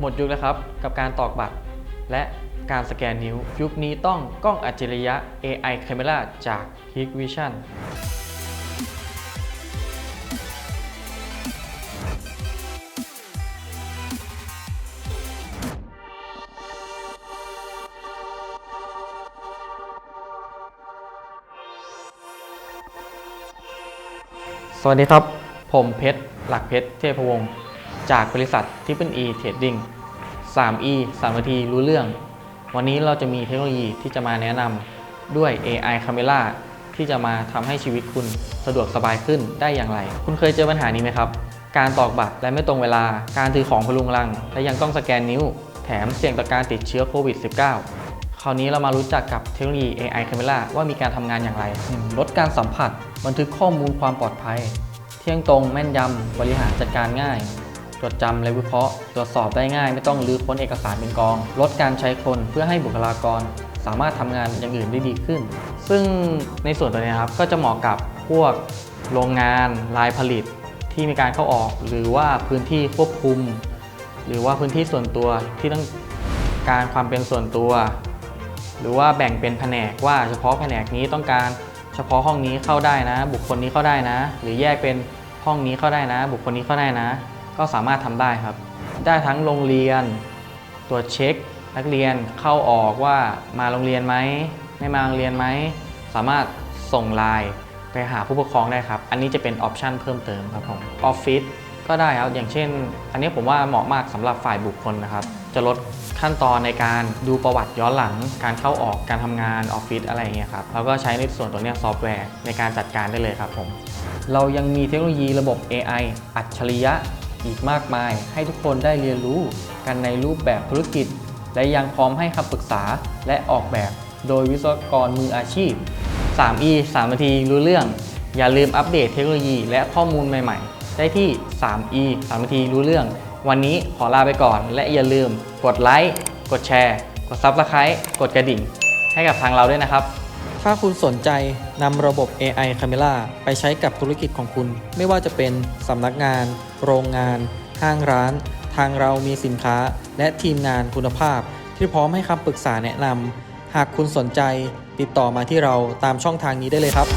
หมดยุคแล้วครับ กับการตอกบัตร และการสแกนนิ้ว ยุคนี้ต้องกล้องอัจฉริยะ AI Camera จาก Hikvision สวัสดีครับ ผมเพชร หลักเพชร เทพวงศ์ จากบริษัท Triple E Trading 3E 3นาทีรู้เรื่อง วันนี้เราจะมีเทคโนโลยีที่จะมาแนะนำด้วย AI Camera ที่จะมาทำให้ชีวิตคุณสะดวกสบายขึ้นได้อย่างไร คุณเคยเจอปัญหานี้ไหมครับ การตอกบัตรและไม่ตรงเวลา การถือของพลุงลัง และยังต้องสแกนนิ้ว แถมเสี่ยงต่อการติดเชื้อโควิด -19 คราวนี้เรามารู้จักกับเทคโนโลยี AI Camera ว่ามีการทำงานอย่างไร ลดการสัมผัส บันทึกข้อมูลความปลอดภัย เที่ยงตรงแม่นยำบริหารจัดการง่าย จดจำและวิเคราะห์ ตรวจสอบได้ง่ายไม่ต้องรื้อค้นเอกสารเป็นกอง ลดการใช้คนเพื่อให้บุคลากร สามารถทำงานอย่างอื่นได้ดีขึ้น ซึ่งในส่วนตัวนี้ครับก็จะเหมาะกับพวกโรงงานลายผลิตที่มีการเข้าออก หรือว่าพื้นที่ควบคุม หรือว่าพื้นที่ส่วนตัวที่ต้องการความเป็นส่วนตัว หรือว่าแบ่งเป็นแผนกว่าเฉพาะแผนกนี้ต้องการเฉพาะห้องนี้เข้าได้นะ บุคคลนี้เข้าได้นะ หรือแยกเป็นห้องนี้เข้าได้นะ บุคคลนี้เข้าได้นะ ก็สามารถทำได้ครับ ได้ทั้งโรงเรียน ตรวจเช็ค นักเรียนเข้าออกว่ามาโรงเรียนไหมไม่มาโรงเรียนไหมสามารถส่งไลน์ไปหาผู้ปกครองได้ครับ อันนี้จะเป็นออปชันเพิ่มเติมครับผมออฟฟิศก็ได้ครับ อย่างเช่น อันนี้ผมว่าเหมาะมากสำหรับฝ่ายบุคคลนะครับ จะลดขั้นตอนในการดูประวัติย้อนหลัง การเข้าออก การทำงานออฟฟิศอะไรอย่างเงี้ยครับ แล้วก็ใช้ในส่วนตัวเนี้ยซอฟต์แวร์ในการจัดการได้เลยครับผม เรายังมีเทคโนโลยีระบบ AI อัจฉริยะ อีกมากมาย ให้ทุกคนได้เรียนรู้กันในรูปแบบธุรกิจ และยังพร้อมให้คำปรึกษาและออกแบบ โดยวิศวกรมืออาชีพ 3E 3นาทีรู้เรื่อง อย่าลืมอัปเดตเทคโนโลยีและข้อมูลใหม่ ๆ ได้ที่ 3E 3นาทีรู้เรื่อง วันนี้ขอลาไปก่อน และอย่าลืม กดไลค์ กดแชร์ กด Subscribe กดกระดิ่ง ให้กับทางเราด้วยนะครับ ถ้าคุณสนใจนำระบบ AI Camera ไปใช้กับธุรกิจของคุณ ไม่ว่าจะเป็นสำนักงาน โรงงาน ห้างร้าน ทางเรามีสินค้า และทีมงานคุณภาพ ที่พร้อมให้คำปรึกษาแนะนำหากคุณสนใจติดต่อมาที่เราตามช่องทางนี้ได้เลยครับ